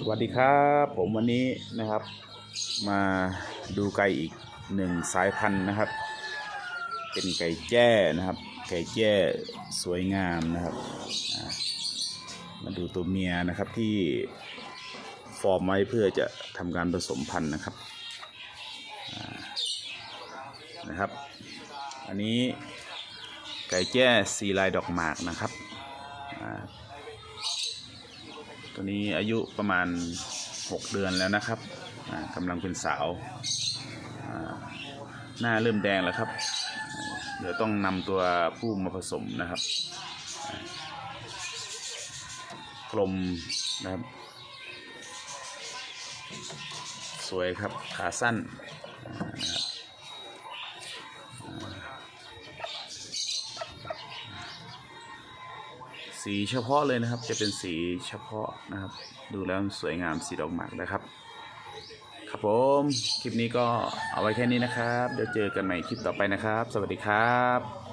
สวัสดีครับผมวันนี้นะครับ มาดูไก่อีกหนึ่งสายพันธุ์นะครับ เป็นไก่แจ้นะครับ ไก่แจ้สวยงามนะครับมาดูตัวเมียนะครับที่ฟอร์มไว้เพื่อจะทำการผสมพันธุ์นะครับนะครับ อันนี้ไก่แจ้สีลายดอกหมากนะครับ ตัวนี้อายุประมาณ 6 เดือนแล้วนะครับกำลังเป็นสาวหน้าเริ่มแดงแล้วครับ เดี๋ยวต้องนำตัวผู้มาผสมนะครับ กลมนะครับ สวยครับขาสั้นนะครับ สีเฉพาะเลยนะครับ จะเป็นสีเฉพาะนะครับ ดูแล้วสวยงามสีดอกหมากนะครับ ครับผมคลิปนี้ก็เอาไว้แค่นี้นะครับ เดี๋ยวเจอกันใหม่คลิปต่อไปนะครับ สวัสดีครับ